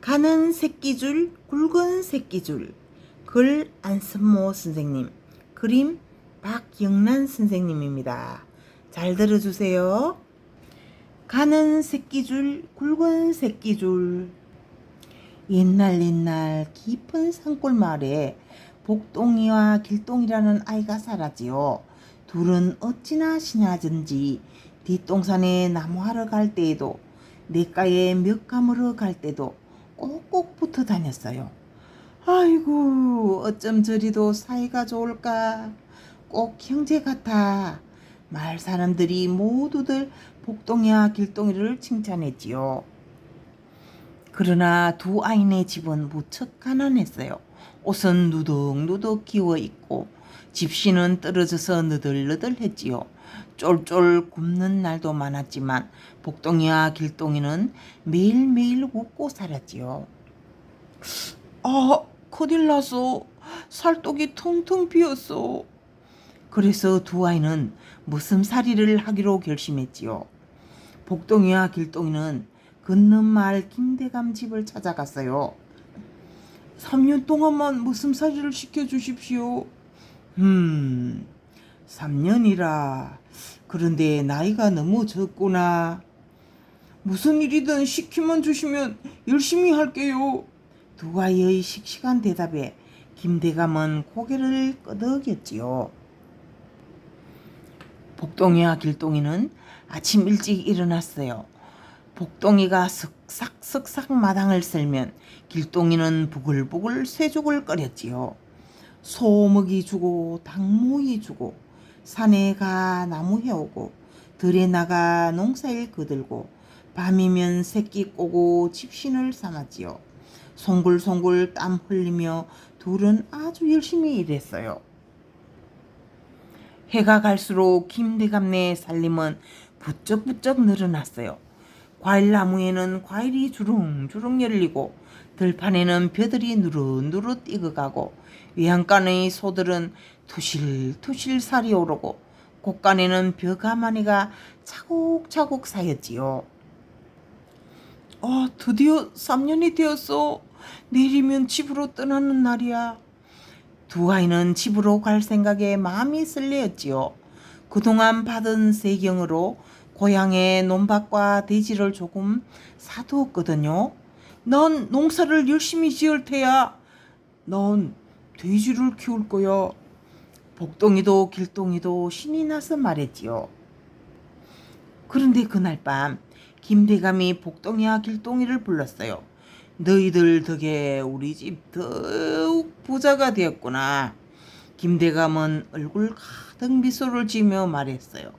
가는 새끼줄 굵은 새끼줄 글 안선모 선생님 그림 박영란 선생님입니다. 잘 들어주세요. 가는 새끼줄 굵은 새끼줄 옛날 옛날 깊은 산골 마을에 복동이와 길동이라는 아이가 살았지요. 둘은 어찌나 신하든지 뒷동산에 나무하러 갈 때에도 냇가에 몇 감으러 갈 때도 꼭꼭 붙어 다녔어요. 아이고 어쩜 저리도 사이가 좋을까 꼭 형제 같아 마을 사람들이 모두들 복동이와 길동이를 칭찬했지요. 그러나 두 아이네 집은 무척 가난했어요. 옷은 누덕누덕 기워 입고 집시는 떨어져서 느들느들했지요. 쫄쫄 굶는 날도 많았지만 복동이와 길동이는 매일매일 웃고 살았지요. 아, 큰일 났어. 살독이 텅텅 비었어. 그래서 두 아이는 무슴살이를 하기로 결심했지요. 복동이와 길동이는 건넌 마을 김대감 집을 찾아갔어요. 3년 동안만 무슴살이를 시켜주십시오. 음, 3년이라. 그런데 나이가 너무 적구나. 무슨 일이든 시키면 주시면 열심히 할게요. 두 아이의 씩씩한 대답에 김대감은 고개를 끄덕였지요. 복동이와 길동이는 아침 일찍 일어났어요. 복동이가 쓱싹쓱싹 마당을 쓸면 길동이는 부글부글 쇠죽을 끓였지요. 소먹이 주고 닭모이 주고 산에 가 나무 해오고 들에 나가 농사일 거들고 밤이면 새끼 꼬고 집신을 삼았지요. 송글송글 땀 흘리며 둘은 아주 열심히 일했어요. 해가 갈수록 김대감네 살림은 부쩍부쩍 늘어났어요. 과일나무에는 과일이 주렁주렁 열리고 들판에는 벼들이 누릇누릇 익어가고 외양간의 소들은 투실투실 살이 오르고 곳간에는 벼가마니가 차곡차곡 쌓였지요. 아, 드디어 3년이 되었어. 내일이면 집으로 떠나는 날이야. 두 아이는 집으로 갈 생각에 마음이 설레었지요. 그동안 받은 세경으로 고향의 논밭과 돼지를 조금 사두었거든요. 넌 농사를 열심히 지을 테야. 넌 돼지를 키울 거야. 복동이도 길동이도 신이 나서 말했지요. 그런데 그날 밤 김대감이 복동이와 길동이를 불렀어요. 너희들 덕에 우리 집 더욱 부자가 되었구나. 김대감은 얼굴 가득 미소를 지며 말했어요.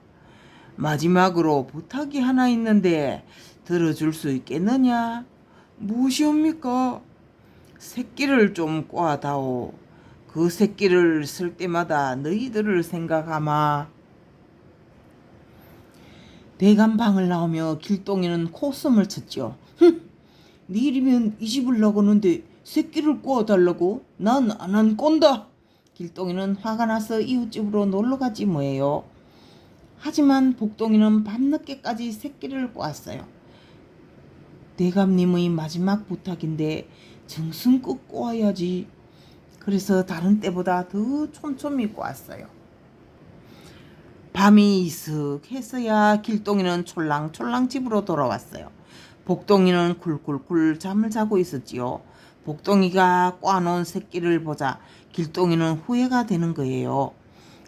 마지막으로 부탁이 하나 있는데 들어줄 수 있겠느냐? 무엇이옵니까? 새끼를 좀 꽈다오. 그 새끼를 쓸 때마다 너희들을 생각하마. 대감방을 나오며 길동이는 코숨을 쳤죠. 흥! 내일이면 이 집을 나가는데 새끼를 꼬아달라고? 난 안한 꼰다. 길동이는 화가 나서 이웃집으로 놀러 가지 뭐예요. 하지만 복동이는 밤늦게까지 새끼를 꼬았어요. 대감님의 마지막 부탁인데 정성껏 꼬아야지. 그래서 다른 때보다 더 촘촘히 꼬았어요. 밤이 이슥했어야 길동이는 촐랑촐랑 집으로 돌아왔어요. 복동이는 굴굴굴 잠을 자고 있었지요. 복동이가 꽈놓은 새끼를 보자 길동이는 후회가 되는 거예요.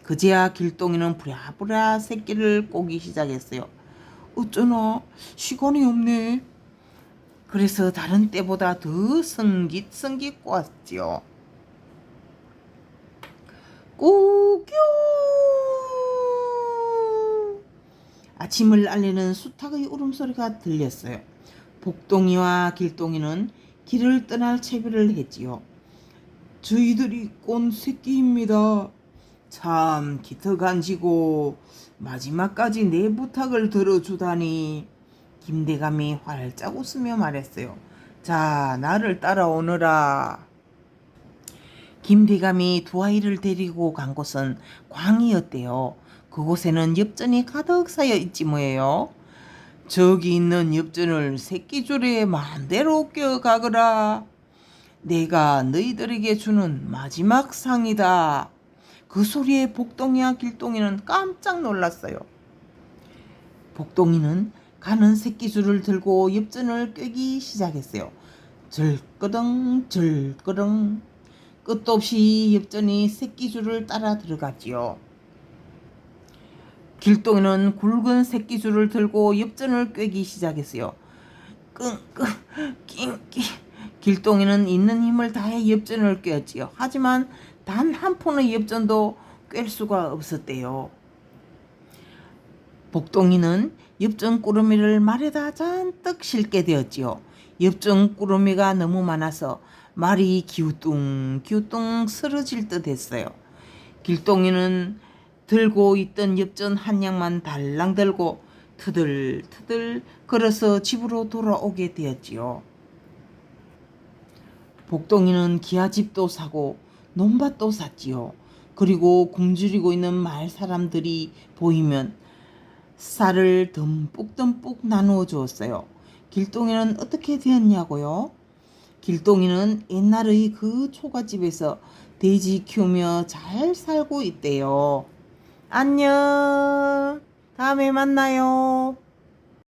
그제야 길동이는 부랴부랴 새끼를 꼬기 시작했어요. 어쩌나 시간이 없네. 그래서 다른 때보다 더 성깃성깃 꼬았지요. 꼬교 아침을 알리는 수탉의 울음소리가 들렸어요. 복동이와 길동이는 길을 떠날 채비를 했지요. 저희들이 꼰 새끼입니다. 참 기특한지고 마지막까지 내 부탁을 들어주다니 김대감이 활짝 웃으며 말했어요. 자 나를 따라오너라. 김대감이 두 아이를 데리고 간 곳은 광이었대요. 그곳에는 엽전이 가득 쌓여 있지 뭐예요. 저기 있는 엽전을 새끼줄에 마음대로 껴가거라. 내가 너희들에게 주는 마지막 상이다. 그 소리에 복동이와 길동이는 깜짝 놀랐어요. 복동이는 가는 새끼줄을 들고 엽전을 꿰기 시작했어요. 절끄덩 절끄덩 끝도 없이 엽전이 새끼줄을 따라 들어갔지요. 길동이는 굵은 새끼줄을 들고 엽전을 꿰기 시작했어요. 끙끙 낑낑 길동이는 있는 힘을 다해 엽전을 꿰었지요. 하지만 단 한 푼의 엽전도 꿰 수가 없었대요. 복동이는 엽전 꾸러미를 말에다 잔뜩 싣게 되었지요. 엽전 꾸러미가 너무 많아서 말이 기우뚱 기우뚱 쓰러질 듯 했어요. 길동이는 들고 있던 엽전 한 양만 달랑 들고 트들트들 걸어서 집으로 돌아오게 되었지요. 복동이는 기아집도 사고 논밭도 샀지요. 그리고 굶주리고 있는 마을 사람들이 보이면 쌀을 듬뿍듬뿍 나누어 주었어요. 길동이는 어떻게 되었냐고요? 길동이는 옛날의 그 초가집에서 돼지 키우며 잘 살고 있대요. 안녕. 다음에 만나요.